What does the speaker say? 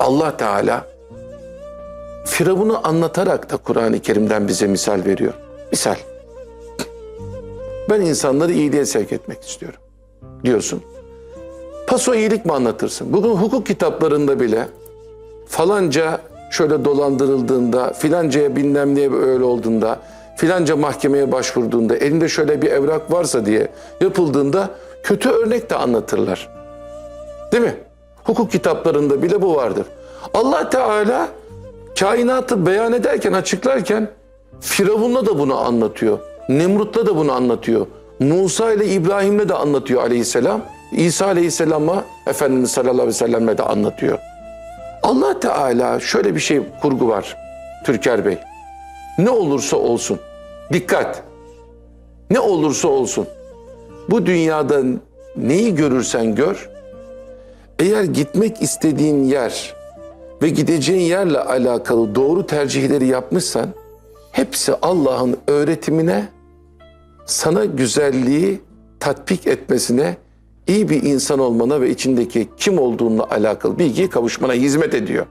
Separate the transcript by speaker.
Speaker 1: Allah Teala Firavun'u anlatarak da Kur'an-ı Kerim'den bize misal veriyor. Misal. Ben insanları iyiliğe sevk etmek istiyorum diyorsun. Paso iyilik mi anlatırsın? Bugün hukuk kitaplarında bile falanca şöyle dolandırıldığında, filancaya bilmem neye öyle olduğunda, filanca mahkemeye başvurduğunda, elinde şöyle bir evrak varsa diye yapıldığında kötü örnek de anlatırlar. Değil mi? Hukuk kitaplarında bile bu vardır. Allah Teala kainatı beyan ederken, açıklarken Firavun'la da bunu anlatıyor. Nemrut'la da bunu anlatıyor. Musa ile İbrahim'le de anlatıyor aleyhisselam. İsa aleyhisselama Efendimiz sallallahu aleyhi ve sellem'le de anlatıyor. Allah Teala şöyle bir şey kurgu var Türker Bey. Ne olursa olsun. Dikkat. Ne olursa olsun. Bu dünyada neyi görürsen gör. Eğer gitmek istediğin yer ve gideceğin yerle alakalı doğru tercihleri yapmışsan hepsi Allah'ın öğretimine sana güzelliği tatbik etmesine, iyi bir insan olmana ve içindeki kim olduğunla alakalı bilgiye kavuşmana hizmet ediyor.